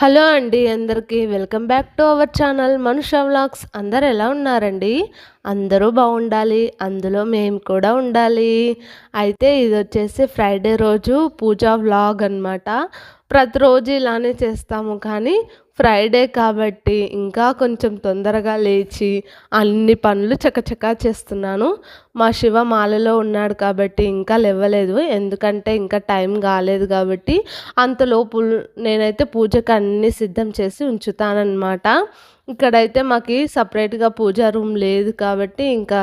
Hello అండి అందరికీ welcome back to our channel Manusha vlogs. అందరు ఎలా ఉన్నారండి? అందరూ బాగుండాలి అందులో మేము కూడా ఉండాలి. అయితే ఇది వచ్చేసి ఫ్రైడే రోజు పూజా వ్లాగ్ అనమాట ప్రతిరోజు ఇలానే చేస్తాము కానీ ఫ్రైడే కాబట్టి ఇంకా కొంచెం తొందరగా లేచి అన్ని పనులు చకచకా చేస్తున్నాను. మా శివ మాలలో ఉన్నాడు కాబట్టి ఇంకా లేవలేదు. ఎందుకంటే ఇంకా టైం కాలేదు కాబట్టి అంతలోపు నేనైతే పూజకు అన్నీ సిద్ధం చేసి ఉంచుతానన్నమాట. ఇక్కడైతే మాకు సపరేట్గా పూజా రూమ్ లేదు కాబట్టి ఇంకా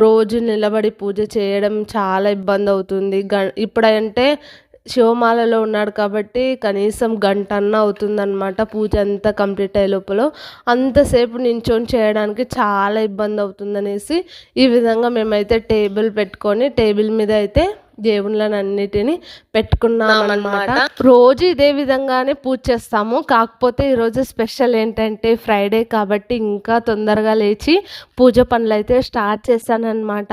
రోజు నిలబడి పూజ చేయడం చాలా ఇబ్బంది అవుతుంది గ ఇప్పుడంటే శివమాలలో ఉన్నాడు కాబట్టి కనీసం గంట అన్న అవుతుందన్నమాట. పూజ అంతా కంప్లీట్ అయ్యే లోపల అంతసేపు నించొని చేయడానికి చాలా ఇబ్బంది అవుతుందనేసి ఈ విధంగా మేమైతే టేబుల్ పెట్టుకొని టేబుల్ మీద అయితే దేవుళ్ళని అన్నిటిని పెట్టుకున్నాం అనమాట రోజు ఇదే విధంగానే పూజ చేస్తాము. కాకపోతే ఈరోజు స్పెషల్ ఏంటంటే ఫ్రైడే కాబట్టి ఇంకా తొందరగా లేచి పూజ పనులు అయితే స్టార్ట్ చేశానమాట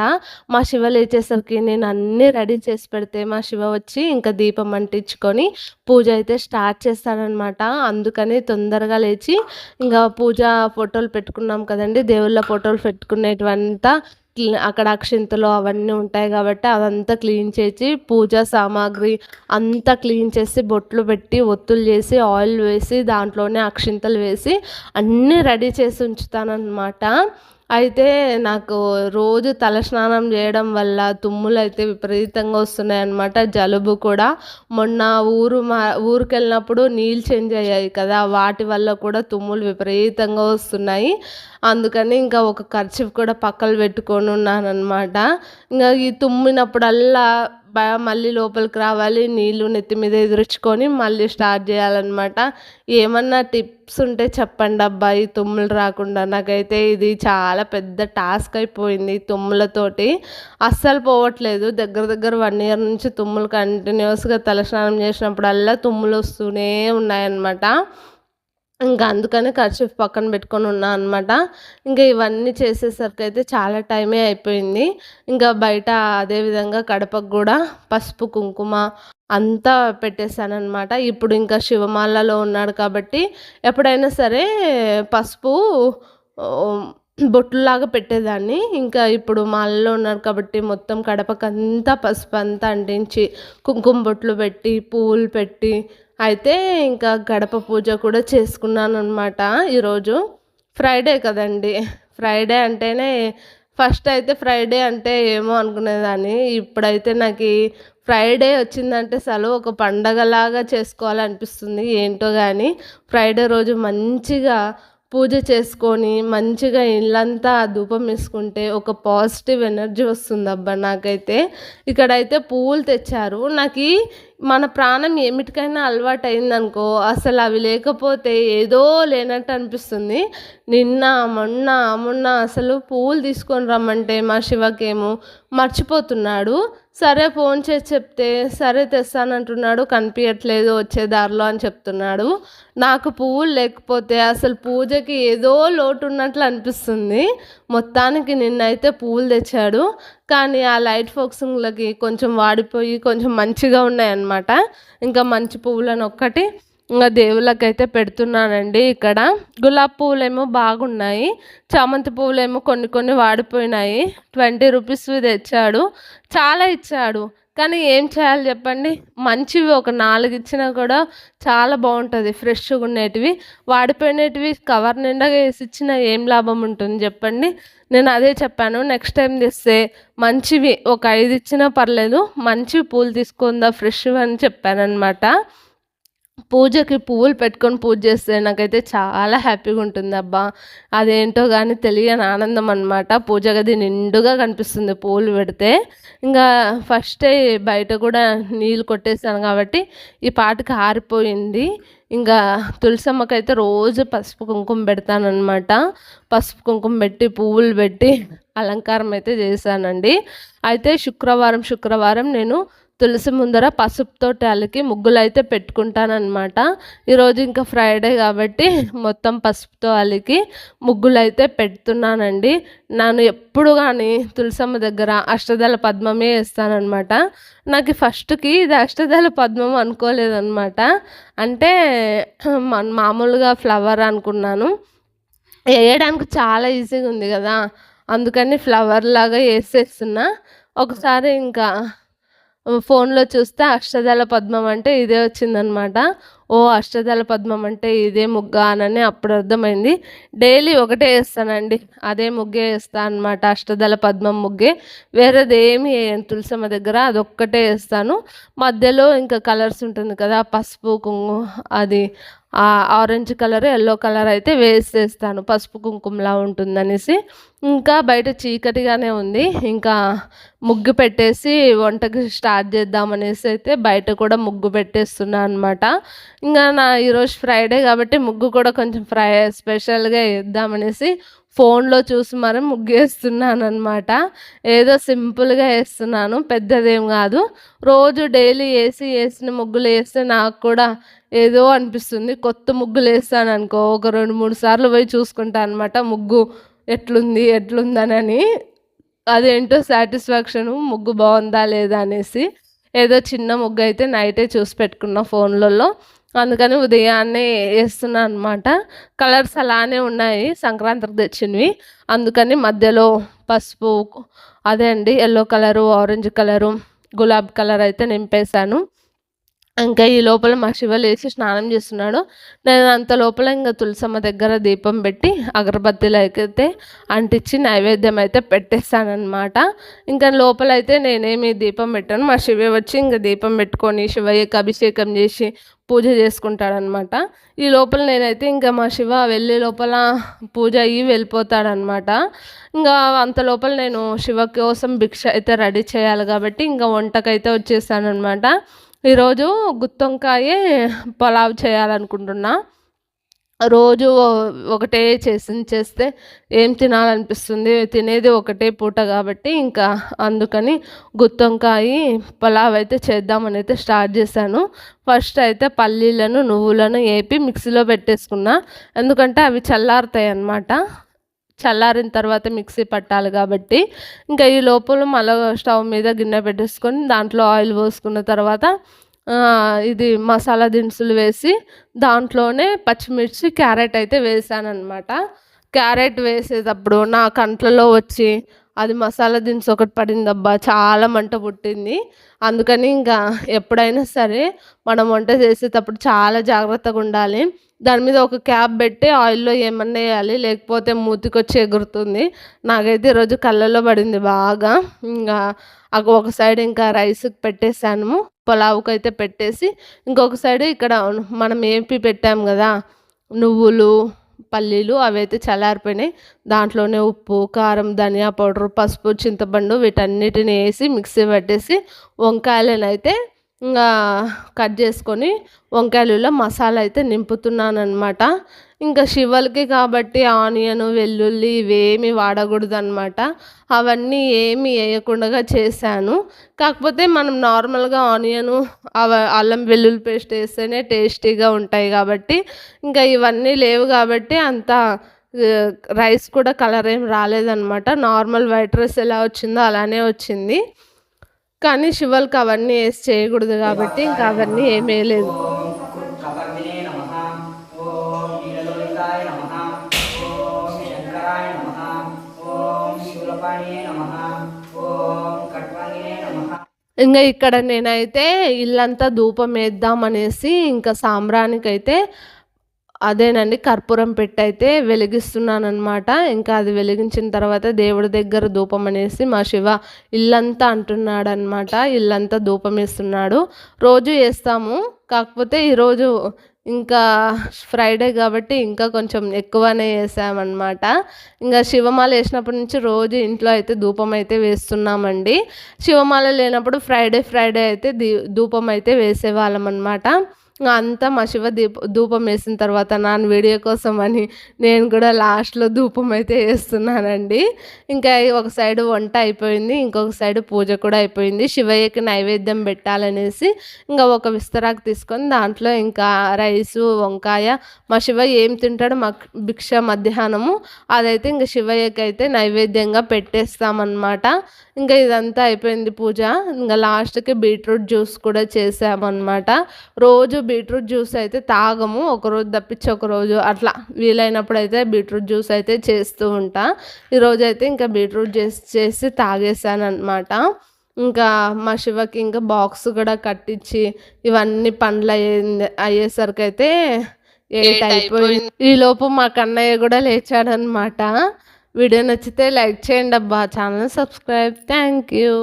మా శివ లేచేసరికి నేను అన్నీ రెడీ చేసి పెడితే మా శివ వచ్చి ఇంకా దీపం అంటించుకొని పూజ అయితే స్టార్ట్ చేస్తానమాట అందుకని తొందరగా లేచి ఇంకా పూజ ఫోటోలు పెట్టుకున్నాం కదండి. దేవుళ్ళ ఫోటోలు పెట్టుకునేటివంతా అక్కడ అక్షింతలు అవన్నీ ఉంటాయి కాబట్టి అదంతా క్లీన్ చేసి పూజా సామాగ్రి అంతా క్లీన్ చేసి బొట్లు పెట్టి ఒత్తులు చేసి ఆయిల్ వేసి దాంట్లోనే అక్షింతలు వేసి అన్నీ రెడీ చేసి ఉంచుతానన్నమాట. అయితే నాకు రోజు తలస్నానం చేయడం వల్ల తుమ్ములు అయితే విపరీతంగా వస్తున్నాయి అన్నమాట జలుబు కూడా. మొన్న ఊరు మా ఊరికి వెళ్ళినప్పుడు నీళ్ళు చేంజ్ అయ్యాయి కదా వాటి వల్ల కూడా తుమ్ములు విపరీతంగా వస్తున్నాయి. అందుకని ఇంకా ఒక ఖర్చు కూడా పక్కన పెట్టుకొని ఉన్నానమాట ఇంకా ఈ తుమ్మినప్పుడల్లా మళ్ళీ లోపలికి రావాలి నీళ్ళు నెత్తి మీద ఎదురుచుకొని మళ్ళీ స్టార్ట్ చేయాలన్నమాట. ఏమన్నా టిప్స్ ఉంటే చెప్పండి అబ్బాయి తుమ్ములు రాకుండా. నాకైతే ఇది చాలా పెద్ద టాస్క్ అయిపోయింది తుమ్ములతోటి. అస్సలు పోవట్లేదు. దగ్గర దగ్గర వన్ ఇయర్ నుంచి తుమ్ములు కంటిన్యూస్గా తలస్నానం చేసినప్పుడల్లా తుమ్ములు వస్తూనే ఉన్నాయన్నమాట. ఇంకా అందుకని కర్చీఫ్ పక్కన పెట్టుకొని ఉన్నా అనమాట ఇంకా ఇవన్నీ చేసేసరికి అయితే చాలా టైమే అయిపోయింది. ఇంకా బయట అదేవిధంగా కడపకు కూడా పసుపు కుంకుమ అంతా పెట్టేశానమాట ఇప్పుడు ఇంకా శివమాలలో ఉన్నాడు కాబట్టి ఎప్పుడైనా సరే పసుపు బొట్టులాగా పెట్టేదాన్ని. ఇంకా ఇప్పుడు మాలలో ఉన్నాడు కాబట్టి మొత్తం కడపకంతా పసుపు అంతా అంటించి కుంకుమ బొట్లు పెట్టి పువ్వులు పెట్టి అయితే ఇంకా గడప పూజ కూడా చేసుకున్నాను అనమాట ఈరోజు. ఫ్రైడే కదండి. ఫ్రైడే అంటేనే ఫస్ట్ అయితే ఫ్రైడే అంటే ఏమో అనుకునేదాన్ని. ఇప్పుడైతే నాకు ఫ్రైడే వచ్చిందంటే సెలవు ఒక పండగలాగా చేసుకోవాలనిపిస్తుంది ఏంటో కానీ ఫ్రైడే రోజు మంచిగా పూజ చేసుకొని మంచిగా ఇళ్ళంతా ధూపం వేసుకుంటే ఒక పాజిటివ్ ఎనర్జీ వస్తుంది అబ్బా నాకైతే. ఇక్కడైతే పువ్వులు తెచ్చారు. నాకు మన ప్రాణం ఏమిటికైనా అలవాటు అయిందనుకో అసలు అవి లేకపోతే ఏదో లేనట్టు అనిపిస్తుంది. నిన్న మొన్న మొన్న అసలు పువ్వులు తీసుకొని రమ్మంటే మా శివకేమో మర్చిపోతున్నాడు. సరే ఫోన్ చేసి చెప్తే సరే తెస్తానంటున్నాడు కనిపించట్లేదు వచ్చే దారిలో అని చెప్తున్నాడు. నాకు పువ్వులు లేకపోతే అసలు పూజకి ఏదో లోటు ఉన్నట్లు అనిపిస్తుంది. మొత్తానికి నిన్నైతే పువ్వులు తెచ్చాడు. కానీ ఆ లైట్ ఫోక్సింగ్లకి కొంచెం వాడిపోయి కొంచెం మంచిగా ఉన్నాయన్నమాట. ఇంకా మంచి పువ్వులను ఒక్కటి ఇంకా దేవుళ్ళకైతే పెడుతున్నానండి ఇక్కడ. గులాబీ పువ్వులేమో బాగున్నాయి. చామంతి పువ్వులేమో కొన్ని కొన్ని వాడిపోయినాయి. ట్వంటీ రూపీస్ తెచ్చాడు. చాలా ఇచ్చాడు. కానీ ఏం చేయాలి చెప్పండి? మంచివి ఒక నాలుగు ఇచ్చినా కూడా చాలా బాగుంటుంది. ఫ్రెష్గా ఉండేటివి. వాడిపోయినటివి కవర్ నిండా వేసి ఇచ్చిన ఏం లాభం ఉంటుంది చెప్పండి? నేను అదే చెప్పాను నెక్స్ట్ టైం తెస్తే మంచివి ఒక ఐదు ఇచ్చినా పర్లేదు మంచి పూలు తీసుకుందా ఫ్రెష్ అని చెప్పాను అనమాట పూజకి పువ్వులు పెట్టుకొని పూజ చేస్తే నాకైతే చాలా హ్యాపీగా ఉంటుంది అబ్బా. అదేంటో కానీ తెలియని ఆనందం అనమాట పూజ గది నిండుగా కనిపిస్తుంది పువ్వులు పెడితే. ఇంకా ఫస్టే బయట కూడా నీళ్ళు కొట్టేసాను కాబట్టి ఈ పాటకి ఆరిపోయింది. ఇంకా తులసమ్మకి అయితే రోజు పసుపు కుంకుమ పెడతానమాట పసుపు కుంకుమ పెట్టి పువ్వులు పెట్టి అలంకారం అయితే చేశానండి. అయితే శుక్రవారం శుక్రవారం నేను తులసి ముందర పసుపుతో అలికి ముగ్గులు అయితే పెట్టుకుంటానమాట ఈరోజు ఇంకా ఫ్రైడే కాబట్టి మొత్తం పసుపుతో అలికి ముగ్గులు అయితే పెడుతున్నానండి. నేను ఎప్పుడు కానీ తులసమ్మ దగ్గర అష్టదళ పద్మమే వేస్తానమాట నాకు ఫస్ట్కి ఇది అష్టదళ పద్మం అనుకోలేదన్నమాట. అంటే మామూలుగా ఫ్లవర్ అనుకున్నాను. వేయడానికి చాలా ఈజీగా ఉంది కదా. అందుకని ఫ్లవర్ లాగా వేసేస్తున్నా. ఒకసారి ఇంకా ఫోన్లో చూస్తే అష్టదళ పద్మం అంటే ఇదే వచ్చిందనమాట. ఓ అష్టదళ పద్మం అంటే ఇదే ముగ్గ అనని అప్పుడు అర్థమైంది. డైలీ ఒకటే వేస్తానండి. అదే ముగ్గే వేస్తాను అనమాట అష్టదళ పద్మం ముగ్గే. వేరేది ఏమి తులసమ్మ దగ్గర అదొక్కటే వేస్తాను. మధ్యలో ఇంకా కలర్స్ ఉంటుంది కదా పసుపు కుంగు అది ఆరెంజ్ కలర్ ఎల్లో కలర్ అయితే వేసేస్తాను. పసుపు కుంకుమలా ఉంటుందనేసి. ఇంకా బయట చీకటిగానే ఉంది. ఇంకా ముగ్గు పెట్టేసి వంటకి స్టార్ట్ చేద్దామనేసి అయితే బయట కూడా ముగ్గు పెట్టేస్తున్నా అనమాట ఇంకా నా ఈరోజు ఫ్రైడే కాబట్టి ముగ్గు కూడా కొంచెం ఫ్రై స్పెషల్గా వేద్దామనేసి ఫోన్లో చూసి మరి ముగ్గు వేస్తున్నాను అనమాట ఏదో సింపుల్గా వేస్తున్నాను పెద్దదేం కాదు. రోజు డైలీ వేసి వేసిన ముగ్గులు వేస్తే నాకు కూడా ఏదో అనిపిస్తుంది. కొత్త ముగ్గులు వేస్తాను అనుకో ఒక రెండు మూడు సార్లు పోయి చూసుకుంటాను అనమాట ముగ్గు ఎట్లుంది ఎట్లుందనని. అదేంటో సాటిస్ఫాక్షను ముగ్గు బాగుందా లేదా? అనేసి. ఏదో చిన్న ముగ్గు అయితే నైటే చూసి పెట్టుకున్న ఫోన్లలో. అందుకని ఉదయాన్నే వేస్తున్నా అనమాట కలర్స్ అలానే ఉన్నాయి సంక్రాంతికి తెచ్చినవి. అందుకని మధ్యలో పసుపు అదే అండి ఎల్లో కలరు ఆరెంజ్ కలరు గులాబీ కలర్ అయితే నింపేశాను. ఇంకా ఈ లోపల మా శివ లేచి స్నానం చేస్తున్నాడు. నేను అంత లోపల ఇంకా తులసమ్మ దగ్గర దీపం పెట్టి అగరబత్తిలు అయితే అంటించి నైవేద్యం అయితే పెట్టేస్తానమాట ఇంకా లోపల అయితే నేనేమి దీపం పెట్టాను. మా శివ వచ్చి ఇంకా దీపం పెట్టుకొని శివయ్యకి అభిషేకం చేసి పూజ చేసుకుంటాడనమాట ఈ లోపల నేనైతే ఇంకా మా శివ వెళ్ళే లోపల పూజ అయ్యి వెళ్ళిపోతాడనమాట ఇంకా అంత లోపల నేను శివ కోసం భిక్ష అయితే రెడీ చేయాలి కాబట్టి ఇంకా వంటకైతే వచ్చేసానమాట ఈరోజు గుత్తొంకాయ పలావ్ చేయాలనుకుంటున్నా. రోజు ఒకటే చేసి చేస్తే ఏం తినాలనిపిస్తుంది? తినేది ఒకటే పూట కాబట్టి ఇంకా అందుకని గుత్తొంకాయ పలావ్ అయితే చేద్దామని అయితే స్టార్ట్ చేశాను. ఫస్ట్ అయితే పల్లీలను నువ్వులను వేపి మిక్సీలో పెట్టేసుకున్నా. ఎందుకంటే అవి చల్లారుతాయి అన్నమాట చల్లారిన తర్వాత మిక్సీ పట్టాలి కాబట్టి ఇంకా ఈ లోపల మళ్ళీ స్టవ్ మీద గిన్నె పెట్టేసుకొని దాంట్లో ఆయిల్ పోసుకున్న తర్వాత ఇది మసాలా దినుసులు వేసి దాంట్లోనే పచ్చిమిర్చి క్యారెట్ అయితే వేసాను అనమాట క్యారెట్ వేసేటప్పుడు నా కంట్లలో వచ్చి అది మసాలా దినుసు ఒకటి పడిందబ్బా చాలా మంట పుట్టింది. అందుకని ఇంకా ఎప్పుడైనా సరే మనం వంట చేసేటప్పుడు చాలా జాగ్రత్తగా ఉండాలి. దాని మీద ఒక క్యాప్ పెట్టి ఆయిల్లో ఏమన్నా వేయాలి లేకపోతే మూతికొచ్చి ఎగురుతుంది. నాకైతే ఈరోజు కళ్ళల్లో పడింది బాగా. ఇంకా ఒక సైడ్ ఇంకా రైస్కి పెట్టేశాను పులావుకి అయితే పెట్టేసి ఇంకొక సైడ్ ఇక్కడ మనం ఏపి పెట్టాం కదా నువ్వులు పల్లీలు అవి అయితే చల్లారిపోయినాయి. దాంట్లోనే ఉప్పు కారం ధనియా పౌడర్ పసుపు చింతపండు వీటన్నిటిని వేసి మిక్సీ పట్టేసి వంకాయలను అయితే ఇంకా కట్ చేసుకొని వంకాయలలో మసాలా అయితే నింపుతున్నాను అనమాట ఇంకా శివలకి కాబట్టి ఆనియన్ వెల్లుల్లి ఇవేమి వాడకూడదు అనమాట అవన్నీ ఏమి వేయకుండా చేశాను. కాకపోతే మనం నార్మల్గా ఆనియను అవ అల్లం వెల్లుల్లి పేస్ట్ వేస్తేనే టేస్టీగా ఉంటాయి కాబట్టి ఇంకా ఇవన్నీ లేవు కాబట్టి అంత రైస్ కూడా కలర్ ఏం రాలేదనమాట నార్మల్ వైట్ రైస్ ఎలా వచ్చిందో అలానే వచ్చింది. కానీ శివల్కి అవన్నీ వేసి చేయకూడదు కాబట్టి ఇంకా అవన్నీ ఏమీ వేయలేదు ఇంకా ఇక్కడ నేనైతే ఇల్లంతా ధూపం వేద్దాం అనేసి ఇంకా సాంబ్రానికైతే అదేనండి కర్పూరం పెట్టి అయితే వెలిగిస్తున్నానమాట ఇంకా అది వెలిగించిన తర్వాత దేవుడి దగ్గర ధూపం అనేసి మా శివ ఇల్లంతా అంటున్నాడు అనమాట ఇల్లంతా ధూపం వేస్తున్నాడు. రోజు వేస్తాము. కాకపోతే ఈరోజు ఇంకా ఫ్రైడే కాబట్టి ఇంకా కొంచెం ఎక్కువనే వేసామన్నమాట. ఇంకా శివమాల వేసినప్పటి నుంచి రోజు ఇంట్లో అయితే ధూపం అయితే వేస్తున్నామండి. శివమాల లేనప్పుడు ఫ్రైడే ఫ్రైడే అయితే ధూపం అయితే వేసేవాళ్ళం అనమాట అంతా మా శివ దీప ధూపం వేసిన తర్వాత నాన్న వీడియో కోసం అని నేను కూడా లాస్ట్లో ధూపం అయితే వేస్తున్నానండి. ఇంకా ఒక సైడ్ వంట అయిపోయింది ఇంకొక సైడ్ పూజ కూడా అయిపోయింది. శివయ్యకి నైవేద్యం పెట్టాలనేసి ఇంకా ఒక విస్తరాకు తీసుకొని దాంట్లో ఇంకా రైసు వంకాయ మా శివ ఏం తింటాడో మా భిక్ష మధ్యాహ్నము అదైతే ఇంకా శివయ్యకి అయితే నైవేద్యంగా పెట్టేస్తామన్నమాట. ఇంకా ఇదంతా అయిపోయింది పూజ. ఇంకా లాస్ట్కి బీట్రూట్ జ్యూస్ కూడా చేసామన్నమాట. రోజు బీట్రూట్ జ్యూస్ అయితే తాగము. ఒకరోజు తప్పించి ఒకరోజు అట్లా వీలైనప్పుడు అయితే బీట్రూట్ జ్యూస్ అయితే చేస్తూ ఉంటా. ఈరోజు అయితే ఇంకా బీట్రూట్ జ్యూస్ చేసి తాగేసాను అనమాట ఇంకా మా శివకి ఇంకా బాక్స్ కూడా కట్టించి ఇవన్నీ పనులు అయ్యింది అయ్యేసరికి అయితే ఎయిట్ అయిపోయింది. ఈ లోపు మా కన్నయ్య కూడా లేచాడనమాట వీడియో నచ్చితే లైక్ చేయండి అబ్బా. Channel subscribe. Thank you.